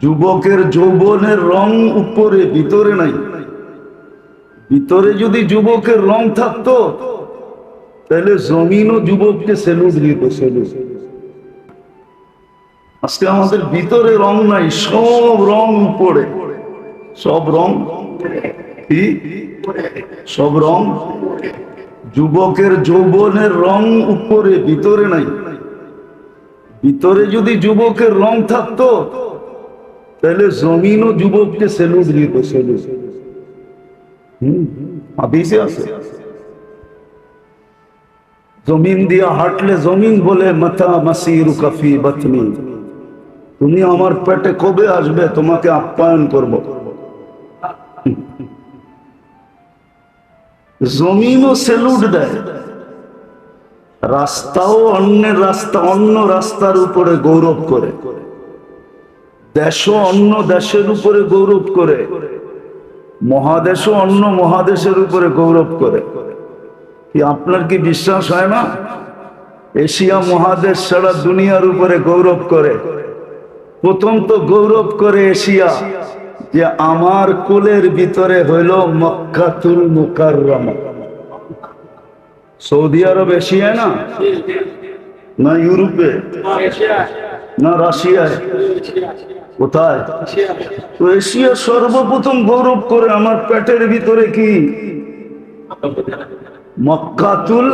যুবকের যৌবনের রং উপরে, ভিতরে নাই। ভিতরে যদি যুবকের রং থাকতো, তাহলে জমিনও যুবককে সেলুট দিত, সেলুট। আজকে আমাদের ভিতরে রং নাই, সব রং উপরে। সব রং সব রং যুবকের যৌবনের রং উপরে, ভিতরে নাই। ভিতরে যদি যুবকের রং থাকতো তাহলে জমিনও যুবককে সেলুট দিত সেলুট হম হাদিসে আছে জমিন দিয়া হাঁটলে জমিন বলে মাথা মাসির কাফি বাতনি তুমি আমার পেটে কবে আসবে তোমাকে আপ্যায়ন করব জমিনও সেলুট দেয় রাস্তাও অন্যের রাস্তা অন্য রাস্তার উপরে গৌরব করে দেশও অন্য দেশের উপরে গৌরব করে। মহাদেশও অন্য মহাদেশের উপরে গৌরব করে। কি আপনার কি বিশ্বাস হয় না? এশিয়া মহাদেশ সারা দুনিয়ার উপরে গৌরব করে। প্রথম তো গৌরব করে এশিয়া, যে আমার কোলের ভিতরে হইল মক্কাতুল মুকাররমা। সৌদি আরব এশিয়ায় না? না ইউরোপে? না রাশিয়ায়? কোথায়? তো এশিয়া সর্বপ্রথম গৌরব করে আমার পেটের ভিতরে কি? মক্কাতুল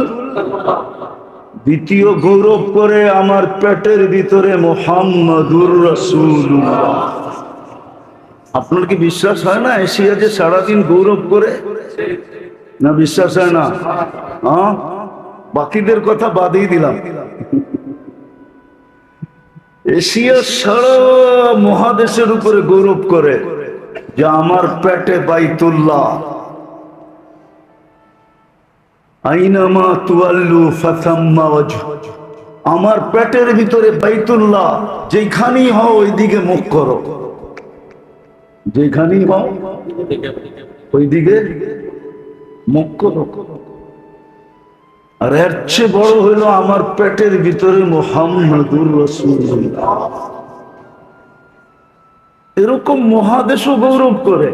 দ্বিতীয় গৌরব করে আমার পেটের ভিতরে মোহাম্মদুর রসুল আপনার কি বিশ্বাস হয় না এশিয়া যে সারাদিন গৌরব করে? না, বিশ্বাস হয় না। বাকিদের কথা বাদই দিলাম। এশিয়া সারা মহাদেশের উপরে গৌরব করে যে আমার পেটে বাইতুল্লাহ। আইনামা তুয়াল্লু ফাতাম্মা আমার পেটের ভিতরে বাইতুল্লাহ, যেখানেই হও ওইদিকে মুখ করো। যেখানেই হও ওইদিকে মুখ করো। আর এর চেয়ে বড় হইল আমার পেটের ভিতরে মোহাম্মদুর এরকম মহাদেশও গৌরব করে।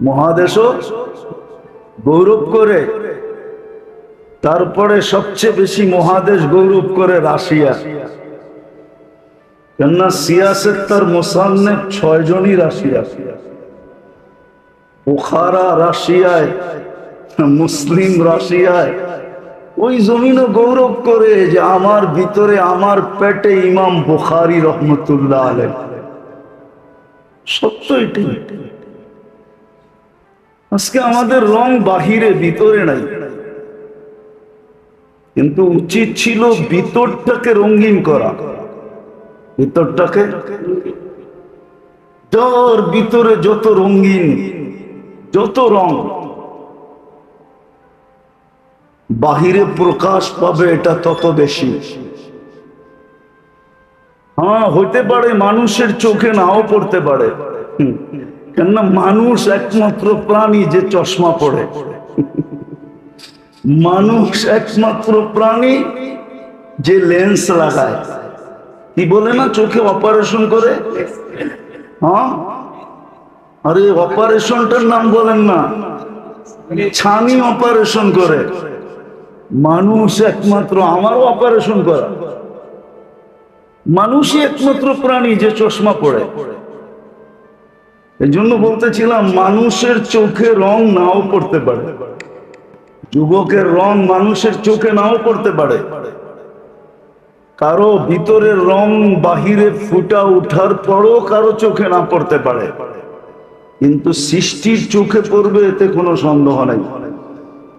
মহাদেশও গৌরব করে। তারপরে সবচেয়ে বেশি মহাদেশ গৌরব করে রাশিয়া। কেননা সিয়াসের তার মোসান্নে ছয় জনই রাশিয়া। বুখারা, রাশিয়ায় মুসলিম রাশিয়ায় ওই জমিনও গৌরব করে যে আমার ভিতরে আমার পেটে ইমাম বুখারি রহমতুল্লাহ আলেন সত্য এটি আজকে আমাদের রং বাহিরে, ভিতরে নাই। কিন্তু উচিত ছিল ভিতরটাকে রঙিন করা। ভিতরটাকে ভিতরে যত রঙিন, যত রং বাহিরে প্রকাশ পাবে, এটা তত বেশি। হ্যাঁ হইতে পারে মানুষের চোখে নাও পড়তে পারে। কেননা মানুষ একমাত্র প্রাণী যে চশমা পড়ে। মানুষ একমাত্র প্রাণী যে লেন্স লাগায়। কি বলে না, চোখে অপারেশন করে? হ্যাঁ? আরে, অপারেশনটার নাম বলেন না। ছানি অপারেশন করে। মানুষ একমাত্র আমারও অপারেশন করা। মানুষই একমাত্র প্রাণী যে চশমা পড়ে। এই জন্য বলতেছিলাম, মানুষের চোখে রং নাও পড়তে পারে। যুবকের রং মানুষের চোখে নাও পড়তে পারে। কারও ভিতরের রং বাহিরে ফুটা উঠার পরও কারও চোখে না পড়তে পারে। কিন্তু সৃষ্টির চোখে পড়বে, এতে কোনো সন্দেহ নেই।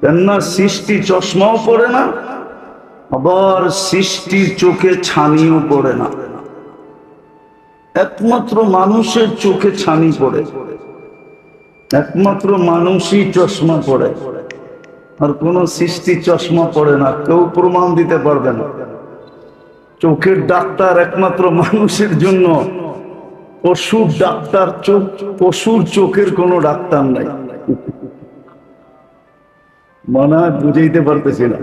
কেননা সৃষ্টি চশমাও পড়ে না, আবার সৃষ্টির চোখে ছানিও পড়ে না। একমাত্র মানুষের চোখে ছানি পড়ে, একমাত্র মানুষই চশমা পড়ে। আর কোন সৃষ্টি চশমা পড়ে না, কেউ প্রমাণ দিতে পারবে না। চোখের ডাক্তার একমাত্র মানুষের জন্য, পশুর ডাক্তার চোখ, পশুর চোখের কোনো ডাক্তার নাই। মনে বুঝাইতে পারতেছি না।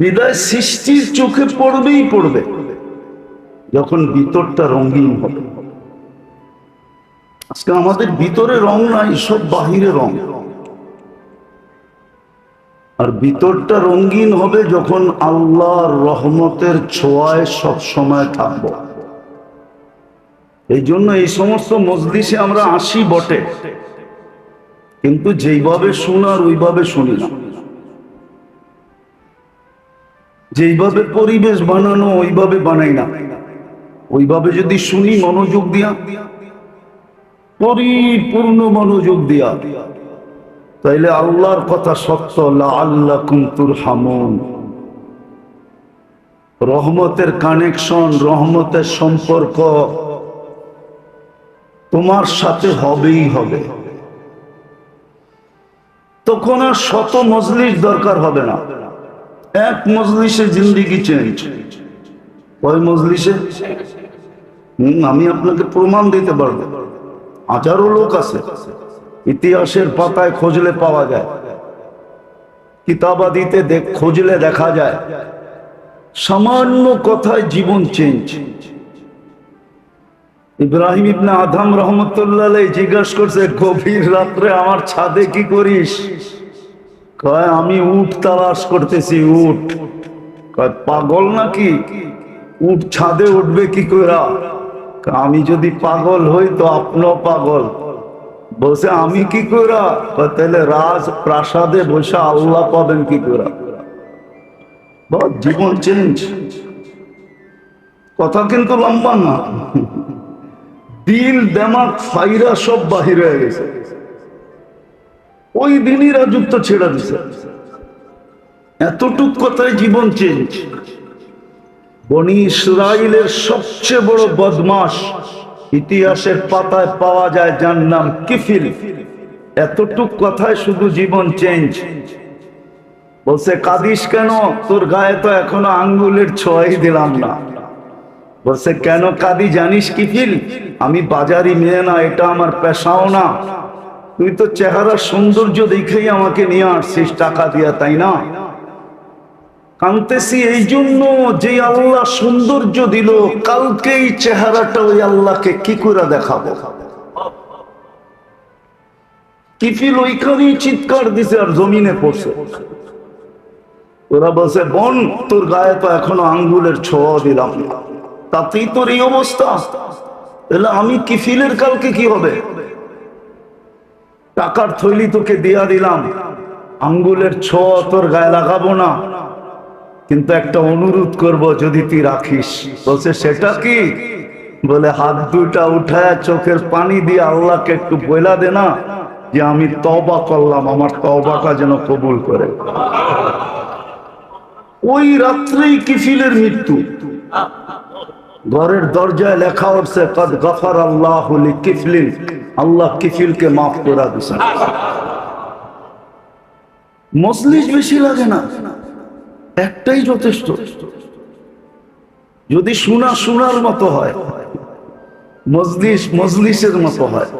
বিদায় সৃষ্টির চোখে পড়বেই পড়বে, যখন ভিতরটা রঙিন হবে। আজকে আমাদের ভিতরে রং নাই, সব বাহিরে রং। আর ভিতরটা রঙিন হবে যখন আল্লাহর রহমতের ছোঁয়ায় সব সময় থাকব। এই জন্য এই সমস্ত মজলিসে আমরা আসি বটে। কিন্তু যেইভাবে শোনার, ওইভাবে শুনি যেইভাবে পরিবেশ বানানো, ওইভাবে বানাই না। ওইভাবে যদি শুনি, মনোযোগ দিয়া, পরিপূর্ণ মনোযোগ দিয়া, তাইলে আল্লাহর কথা সত্য আল্লাহ কুন্তুর হামন রহমতের কানেকশন, রহমতের সম্পর্ক তোমার সাথে হবেই হবে। তখন আর শত মজলিস দরকার হবে না। এক মজলিসে জিন্দিগি চেঞ্জ ওই মজলিসে? আমি আপনাকে প্রমাণ দিতে পারব। হাজারো লোক আছে। ইতিহাসের পাতায় খোঁজলে পাওয়া যায়। কিতাবাদিতে খোঁজলে দেখা যায়। সামান্য কথায় জীবন চেঞ্জ। ইব্রাহিম ইবনে আদম রহমতুল্লাহ জিজ্ঞাসা করছে, গভীর রাত্রে আমার ছাদে কি করিস? কয়, আমি উঠ তালাশ করতেছি উঠ কয়, পাগল নাকি? উঠ ছাদে উঠবে কি করে আমি যদি পাগল হই তো আপনিও পাগল। বসে আমি কি করা তাহলে রাজ প্রাসাদে বসে আল্লাহ পাবেন কি করা জীবন চেঞ্জ কথা কিন্তু লম্বা না। দিল, দেমাক, ফাইরা সব বাহির হয়ে গেছে। ওই দিনই রাজত্ব ছেড়ে দিছে। এতটুক কথায় জীবন চেঞ্জ। বনি ইসরায়েলের সবচেয়ে বড় বদমাস ইতিহাসের পাতায় পাওয়া যায়, যার নাম কিফিল। এতটুক কথায় শুধু জীবন চেঞ্জ। বলছে, কাদিস কেন? তোর গায়ে তো এখনও আঙ্গুলের ছোঁয়াই দিলাম না। বলছে, কেন কাদি জানিস কিফিল আমি বাজারি মেয়ে না, এটা আমার পেশাও না। তুই তো চেহারা সৌন্দর্য দেখেই আমাকে নিয়ে আসছিস, টাকা দিয়া, তাই না? কানতেছি, এই জন্য যে আল্লাহ সৌন্দর্য দিল কালকে এই চেহারাটা ওই আল্লাহকে কি করে দেখাবো? কিফিল ওইখানেই চিৎকার দিছে আর জমিনে পড়ছে। ওরা বলছে, বোন, তোর গায়ে তো এখনও আঙ্গুলের ছোঁয়া দিলাম না। তাতেই তোর এই অবস্থা। তাহলে আমি কিফিলের কালকে কি হবে? টাকার থৈলি তোকে দিয়া দিলাম। আঙ্গুলের ছোঁয়া তোর গায়ে লাগাবো না। কিন্তু একটা অনুরোধ করব যদি তুই রাখিস। বলছে, সেটা কি? বলে, হাত দুটা উঠায় চোখের পানি দিয়ে আল্লাহকে একটু বইলা দে না যে আমি তবা করলাম, আমার তবাটা যেন কবুল করে। ওই রাত্রেই কিফিলের মৃত্যু। ঘরের দরজায় লেখা উঠছে কদ গফর আল্লাহ কিফলিন আল্লাহ কিফিলকে মাফ করা দিছে মজলিস বেশি লাগে না, একটাই যথেষ্ট। যদি শোনা, শোনার মতো হয়, মজলিস, মজলিসের মতো হয়।